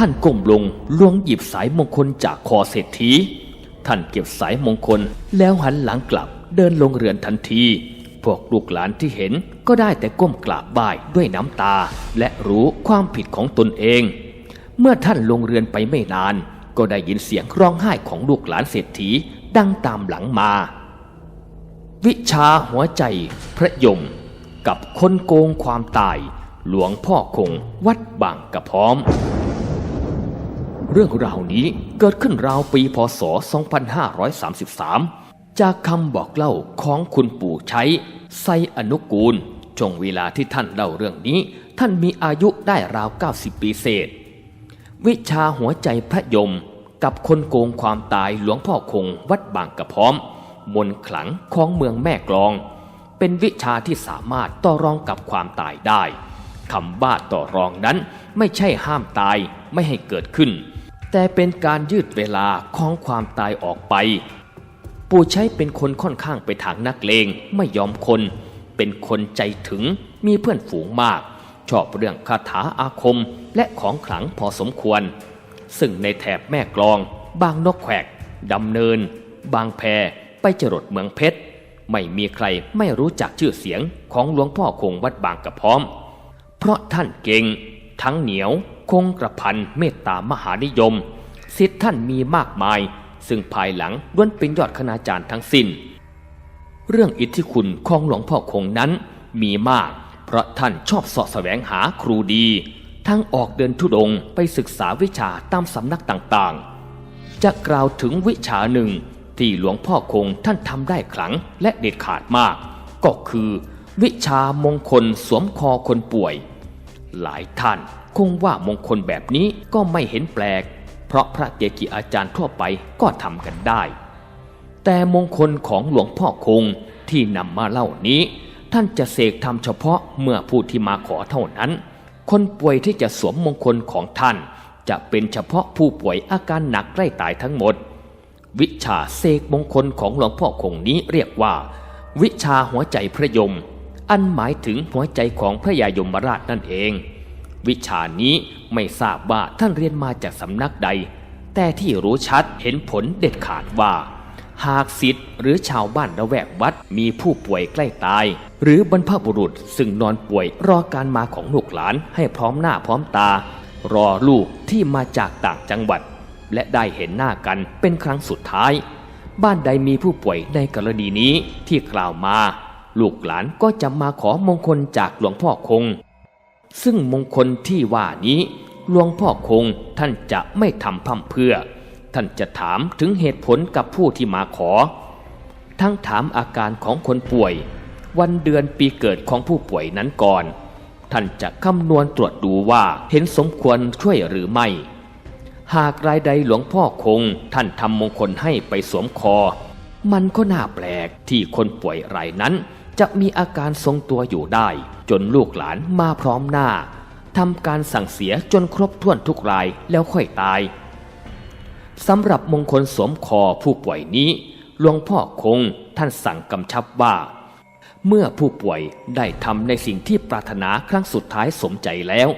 ท่านก้มลงล้วงหยิบสายมงคลจากคอเศรษฐี ท่านเก็บสายมงคลแล้วหันหลังกลับเดินลงเรือนทันที พวกลูกหลานที่เห็นก็ได้แต่ก้มกราบไหว้ด้วยน้ำตา และรู้ความผิดของตนเอง เมื่อท่านลงเรือนไปไม่นาน ก็ได้ยินเสียงร้องไห้ของลูกหลานเศรษฐีดังตามหลังมา วิชาหัวใจพระยม กับคนโกงความตาย หลวงพ่อคงวัดบางกระพร้อม เรื่องราวนี้เกิดขึ้นราวปีพศ 2533 จากคำบอกเล่าของคุณปู่ใช้ไซอนุกูลช่วงเวลาที่ท่านเล่าเรื่องนี้ ท่านมีอายุได้ราว 90 ปีเศษ วิชาหัวใจพระยมกับคนโกงความตายหลวงพ่อคงวัดบางกระพร้อม มนขลังของเมืองแม่กลอง เป็นวิชาที่สามารถต่อรองกับความตายได้คำว่าต่อรองนั้นไม่ใช่ห้ามตายไม่ให้เกิดขึ้น แต่เป็นการยืดเวลาของความตายออกไป ปู่ใช้เป็นคนค่อนข้างไปทางนักเลงไม่ยอมคน เป็นคนใจถึงมีเพื่อนฝูงมาก ชอบเรื่องคาถาอาคมและของขลังพอสมควร ซึ่งในแถบแม่กลอง บางนกแขกดำเนิน บางแพไปจรดเมืองเพชรไม่มีใครไม่รู้จักชื่อเสียงของหลวงพ่อคงวัดบางกระพร้อม เพราะท่านเก่ง ทั้งเหนียว คงกระพันเมตตามหานิยมสิทธิ์ท่านมีมากมาย ซึ่งภายหลังล้วนเป็นยอดคณาจารย์ทั้งสิ้น เรื่องอิทธิคุณของหลวงพ่อคงนั้นมีมาก เพราะท่านชอบสาะแสวงหาครูดี ทั้งออกเดินทุดงไปศึกษาวิชาตามสำนักต่างๆ จะกล่าวถึงวิชาหนึ่งที่หลวงพ่อคงท่านทำได้ขลังและเด็ดขาดมาก ก็คือ วิชามงคลสวมคอคนป่วย หลายท่าน คงว่ามงคลแบบนี้ก็ไม่เห็นแปลก เพราะพระเกจิอาจารย์ทั่วไปก็ทำกันได้ แต่มงคลของหลวงพ่อคงที่นำมาเล่านี้ ท่านจะเสกทำเฉพาะเมื่อผู้ที่มาขอเท่านั้น คนป่วยที่จะสวมมงคลของท่าน จะเป็นเฉพาะผู้ป่วยอาการหนักใกล้ตายทั้งหมด วิชาเสกมงคลของหลวงพ่อคงนี้เรียกว่า วิชาหัวใจพระยม อันหมายถึงหัวใจของพระยายมราชนั่นเอง วิชานี้ไม่ทราบว่าท่านเรียนมาจากสำนักใด แต่ที่รู้ชัดเห็นผลเด็ดขาดว่า หากศิษย์หรือชาวบ้านระแวกวัดมีผู้ป่วยใกล้ตาย หรือบรรพบุรุษซึ่งนอนป่วยรอการมาของลูกหลานให้พร้อมหน้าพร้อมตา รอลูกที่มาจากต่างจังหวัด และได้เห็นหน้ากันเป็นครั้งสุดท้าย บ้านใดมีผู้ป่วยในกรณีนี้ที่กล่าวมา ลูกหลานก็จะมาขอมงคลจากหลวงพ่อคง ซึ่งมงคลที่ว่านี้หลวงพ่อคงท่านจะไม่ทำพั่มเพื่อ ท่านจะถามถึงเหตุผลกับผู้ที่มาขอ ทั้งถามอาการของคนป่วย วันเดือนปีเกิดของผู้ป่วยนั้นก่อน ท่านจะคำนวณตรวจดูว่าเห็นสมควรช่วยหรือไม่ หากรายใดหลวงพ่อคงท่านทำมงคลให้ไปสวมคอ มันก็น่าแปลกที่คนป่วยรายนั้น จะมีอาการทรงตัวอยู่ได้ จนลูกหลานมาพร้อมหน้าทำการสั่งเสียจนครบถ้วนทุกรายแล้วค่อยตายสำหรับมงคลสวมคอผู้ป่วยนี้หลวงพ่อคงท่านสั่งกำชับว่า เมื่อผู้ป่วยได้ทำในสิ่งที่ปรารถนาครั้งสุดท้ายสมใจแล้ว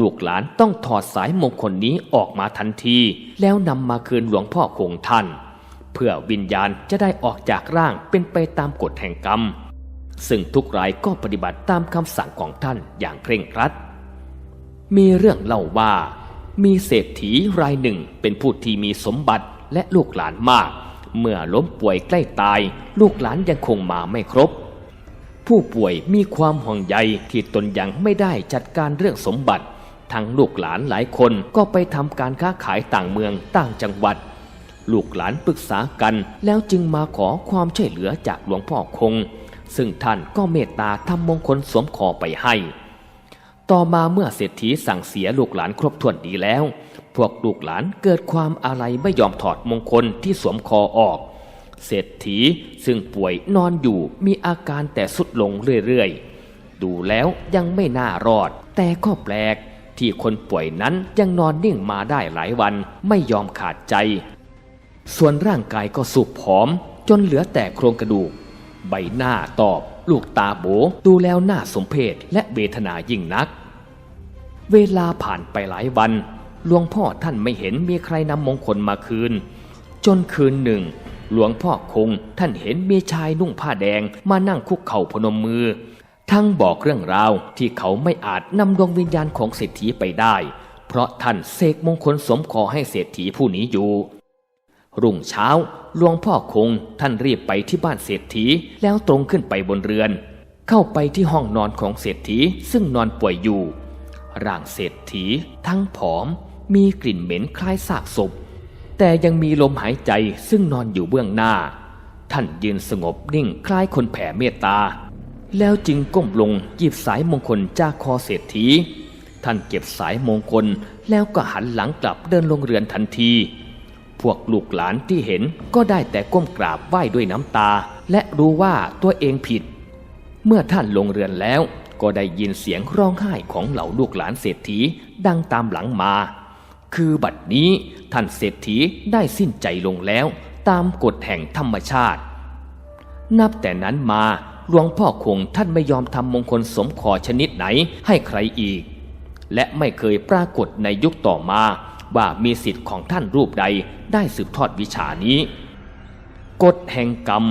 ลูกหลานต้องถอดสายมงคลนี้ออกมาทันที แล้วนำมาคืนหลวงพ่อคงท่าน เพื่อวิญญาณจะได้ออกจากร่างเป็นไปตามกฎแห่งกรรม ซึ่งทุกรายก็ปฏิบัติตามคำสั่งของท่านอย่างเคร่งครัด มีเรื่องเล่าว่า มีเศรษฐีรายหนึ่งเป็นผู้ที่มีสมบัติและลูกหลานมาก เมื่อล้มป่วยใกล้ตาย ลูกหลานยังคงมาไม่ครบ ผู้ป่วยมีความห่วงใยที่ตนยังไม่ได้จัดการเรื่องสมบัติทั้งลูกหลานหลายคนก็ไปทำการค้าขายต่างเมืองต่างจังหวัด ลูกหลานปรึกษากันแล้วจึงมาขอความช่วยเหลือจากหลวงพ่อคง ซึ่งท่านก็เมตตาทำมงคลสวมคอไปให้ ต่อมาเมื่อเศรษฐีสั่งเสียลูกหลานครบถ้วนดีแล้ว พวกลูกหลานเกิดความอาลัยไม่ยอมถอดมงคลที่สวมคอออก เศรษฐีซึ่งป่วยนอนอยู่มีอาการแต่สุดลงเรื่อยๆ ดูแล้วยังไม่น่ารอด แต่ก็แปลกที่คนป่วยนั้นยังนอนนิ่งมาได้หลายวันไม่ยอมขาดใจ ส่วนร่างกายก็สุบผอม จนเหลือแต่โครงกระดูก ใบหน้าตอบ ลูกตาโบดูแล้วน่าสมเพชและเวทนายิ่งนัก เวลาผ่านไปหลายวันหลวงพ่อท่านไม่เห็นมีใครนำมงคลมาคืน จนคืนหนึ่ง หลวงพ่อคงท่านเห็นมีชายนุ่งผ้าแดงมานั่งคุกเข่าพนมมือ ทั้งบอกเรื่องราวที่เขาไม่อาจนำดวงวิญญาณของเศรษฐีไปได้ เพราะท่านเสกมงคลสมคอให้เศรษฐีผู้นี้อยู่ รุ่งเช้าหลวงพ่อคงท่านรีบไปที่บ้านเศรษฐีแล้วตรงขึ้นไปบนเรือน เข้าไปที่ห้องนอนของเศรษฐีซึ่งนอนป่วยอยู่ ร่างเศรษฐีทั้งผอม มีกลิ่นเหม็นคล้ายซากศพ แต่ยังมีลมหายใจซึ่งนอนอยู่เบื้องหน้า ท่านยืนสงบนิ่งคล้ายคนแผ่เมตตา แล้วจึงก้มลงหยิบสายมงคลจากคอเศรษฐีท่านเก็บสายมงคลแล้วก็หันหลังกลับเดินลงเรือนทันที พวกลูกหลานที่เห็นก็ได้แต่ก้มกราบไหว้ด้วยน้ำตา และรู้ว่าตัวเองผิด เมื่อท่านลงเรือนแล้ว ก็ได้ยินเสียงร้องไห้ของเหล่าลูกหลานเศรษฐีดังตามหลังมา คือบัดนี้ท่านเศรษฐีได้สิ้นใจลงแล้ว ตามกฎแห่งธรรมชาติ นับแต่นั้นมาหลวงพ่อคงท่านไม่ยอมทำมงคลสมขอชนิดไหนให้ใครอีก และไม่เคยปรากฏในยุคต่อมา ว่ามีสิทธิ์ของท่านรูปใดได้สืบทอดวิชานี้ กฎแห่งกรรม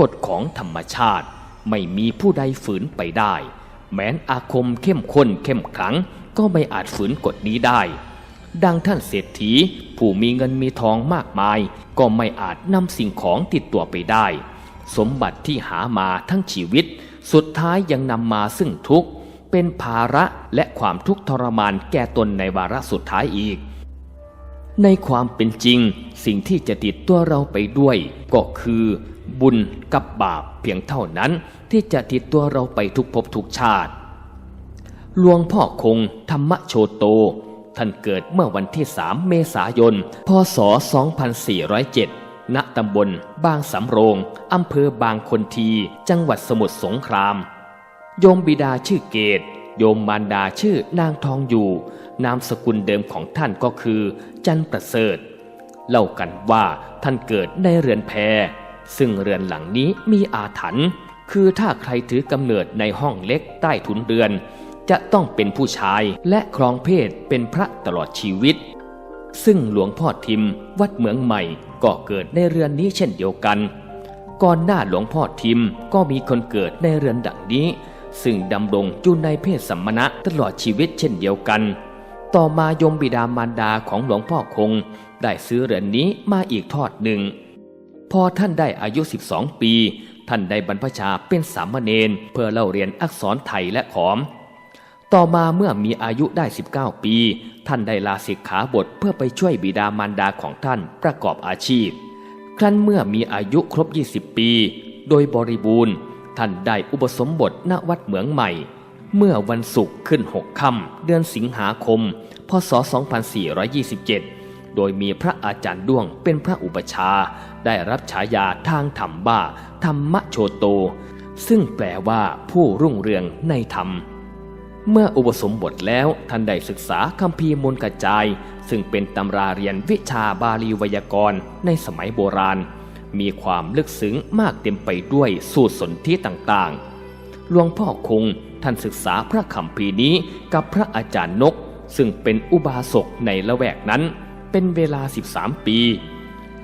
กฎของธรรมชาติ ไม่มีผู้ใดฝืนไปได้ แม้นอาคมเข้มข้นเข้มขลังก็ไม่อาจฝืนกฎนี้ได้ ดังท่านเศรษฐีผู้มีเงินมีทองมากมาย ก็ไม่อาจนำสิ่งของติดตัวไปได้ สมบัติที่หามาทั้งชีวิต สุดท้ายยังนำมาซึ่งทุกข์เป็นภาระและความทุกข์ทรมานแก่ตนในวาระสุดท้ายอีก ในความเป็นจริง สิ่งที่จะติดตัวเราไปด้วย ก็คือ บุญกับบาปเพียงเท่านั้นที่จะติดตัวเราไปทุกภพทุกชาติหลวงพ่อคงธรรมโชโต ท่านเกิดเมื่อวันที่ 3 เมษายน พศ 2407 ณ ตำบลบางสำโรง อำเภอบางคนที จังหวัดสมุทรสงคราม โยมบิดาชื่อเกต โยมมารดาชื่อนางทองอยู่ นามสกุลเดิมของท่านก็คือ จันประเสริฐ เล่ากันว่าท่านเกิดในเรือนแพซึ่งเรือนหลังนี้มีอาถรรพ์คือถ้าใครถือกำเนิดในห้องเล็กใต้ถุนเรือน จะต้องเป็นผู้ชายและครองเพศเป็นพระตลอดชีวิต ซึ่งหลวงพ่อทิมวัดเหมืองใหม่ก็เกิดในเรือนนี้เช่นเดียวกัน ก่อนหน้าหลวงพ่อทิมก็มีคนเกิดในเรือนดังนี้ ซึ่งดำรงอยู่ในเพศสัมมณะตลอดชีวิตเช่นเดียวกัน ต่อมายมบิดามารดาของหลวงพ่อคง ได้ซื้อเรือนนี้มาอีกทอดหนึ่ง พอท่านได้อายุ 12 ปี ท่านได้บรรพชาเป็นสามเณรเพื่อเล่าเรียนอักษรไทยและขอม ต่อมาเมื่อมีอายุได้ 19 ปี ท่านได้ลาสิกขาบทเพื่อไปช่วยบิดามารดาของท่านประกอบอาชีพ ครั้นเมื่อมีอายุครบ 20 ปี โดยบริบูรณ์ ท่านได้อุปสมบทณวัดเหมืองใหม่ เมื่อวันศุกร์ขึ้นหกค่ำเดือนสิงหาคม พศ 2427 โดยมีพระอาจารย์ด้วงเป็นพระอุปชา ได้รับฉายาทางธรรมว่าธรรมโชโต ซึ่งแปลว่าผู้รุ่งเรืองในธรรมเมื่ออุปสมบทแล้วท่านได้ศึกษาคัมภีมนกระจาย ซึ่งเป็นตำราเรียนวิชาบาลีไวยากรณ์ในสมัยโบราณ มีความลึกซึ้งมากเต็มไปด้วยสูตรสนธิต่างๆ หลวงพ่อคงท่านศึกษาพระคัมภีนี้กับพระอาจารย์นก ซึ่งเป็นอุบาสกในละแวกนั้น เป็นเวลา 13 ปี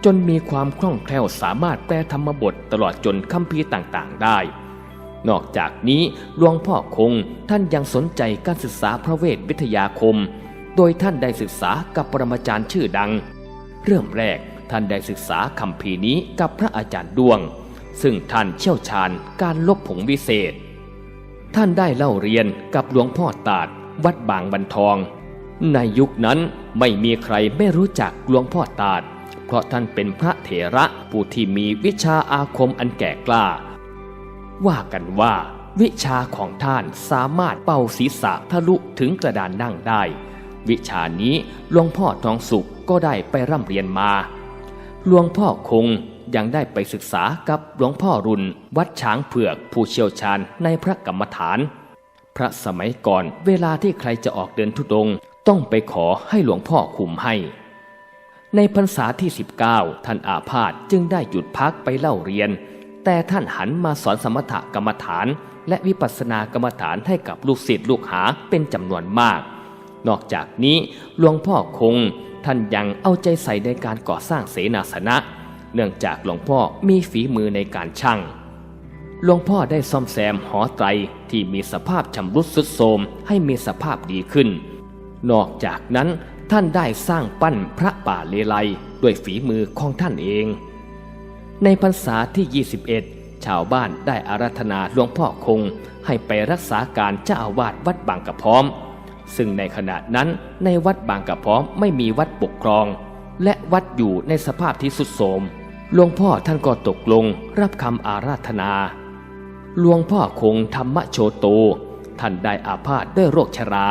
จนมีความคล่องแคล่วสามารถแปลธรรมบทตลอดจนคัมภีต่างๆได้ นอกจากนี้หลวงพ่อคงท่านยังสนใจการศึกษาพระเวทวิทยาคม โดยท่านได้ศึกษากับปรมาจารย์ชื่อดัง เริ่มแรก ท่านได้ศึกษาคำพีนี้กับพระอาจารย์ดวง ซึ่งท่านเชี่ยวชาญการลบผงวิเศษ ท่านได้เล่าเรียนกับหลวงพ่อตาดวัดบางบันทอง ในยุคนั้นไม่มีใครไม่รู้จักหลวงพ่อตาดเพราะท่านเป็นพระเถระผู้ที่มีวิชาอาคมอันแก่กล้า ว่ากันว่า วิชาของท่านสามารถเป่าศีรษะทะลุถึงกระดานนั่งได้ วิชานี้หลวงพ่อทองสุขก็ได้ไปร่ำเรียนมา หลวงพ่อคงยังได้ไปศึกษากับหลวงพ่อรุนวัดช้างเผือกผู้เชี่ยวชาญในพระกรรมฐาน พระสมัยก่อนเวลาที่ใครจะออกเดินทุดงค์ต้องไปขอให้หลวงพ่อคุมให้ ในพรรษาที่ 19 ท่านอาพาธจึงได้หยุดพักไปเล่าเรียน แต่ท่านหันมาสอนสมถกรรมฐาน และวิปัสสนากรรมฐานให้กับลูกศิษย์ลูกหาเป็นจำนวนมาก นอกจากนี้หลวงพ่อคง ท่านยังเอาใจใส่ในการก่อสร้างเสนาสนะ เนื่องจากหลวงพ่อมีฝีมือในการช่างหลวงพ่อได้ซ่อมแซมหอไตรที่มีสภาพชำรุดทรุดโทรมให้มีสภาพดีขึ้น นอกจากนั้นท่านได้สร้างปั้นพระป่าเลไลด้วยฝีมือของท่านเอง ในพรรษาที่ 21 ชาวบ้านได้อารัธนาหลวงพ่อคง ให้ไปรักษาการเจ้าอาวาสวัดบางกระพร้อม ซึ่งในขณะนั้นในวัดบางกระพร้อมไม่มีวัดปกครอง และวัดอยู่ในสภาพที่สุดโทมหลวงพ่อท่านก็ตกลงรับคำอาราธนา หลวงพ่อคงธรรมโชโต ท่านได้อาพาธด้วยโรคชรา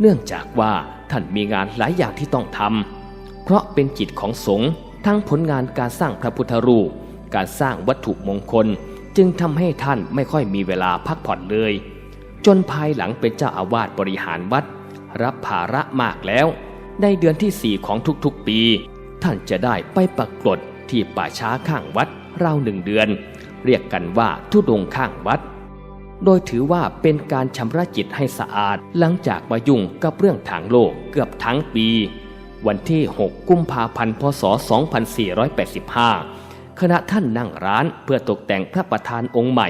เนื่องจากว่าท่านมีงานหลายอย่างที่ต้องทำ เพราะเป็นจิตของสงฆ์ทั้งผลงานการสร้างพระพุทธรูป การสร้างวัตถุมงคล จึงทำให้ท่านไม่ค่อยมีเวลาพักผ่อนเลย จนภายหลังเป็นเจ้าอาวาสบริหารวัด รับภาระมากแล้ว ในเดือนที่สี่ของทุกๆปี ท่านจะได้ไปปรากฏที่ป่าช้าข้างวัดราวหนึ่งเดือน เรียกกันว่าทุดงข้างวัด โดยถือว่าเป็นการชำระจิตให้สะอาดหลังจากมายุ่งกับเรื่องทางโลกเกือบทั้งปี วันที่ 6 กุมภาพันธ์พศ 2485ขณะท่านนั่งร้านเพื่อตกแต่งพระประธานองค์ใหม่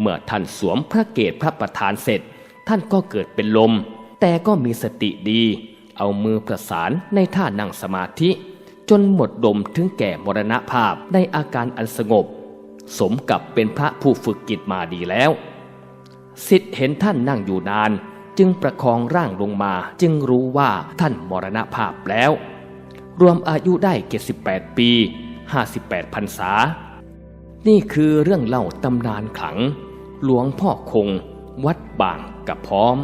เมื่อท่านสวมพระเกศพระประธานเสร็จ ท่านก็เกิดเป็นลม แต่ก็มีสติดี เอามือประสานในท่านั่งสมาธิ จนหมดลมถึงแก่มรณภาพในอาการอันสงบ สมกับเป็นพระผู้ฝึกกิจมาดีแล้วสิทธิ์เห็นท่านนั่งอยู่นาน จึงประคองร่างลงมาจึงรู้ว่าท่านมรณภาพแล้ว รวมอายุได้ 78 ปี 58พรรษา นี่คือเรื่องเล่าตำนานขลัง หลวงพ่อคง วัดบางกับพร้อม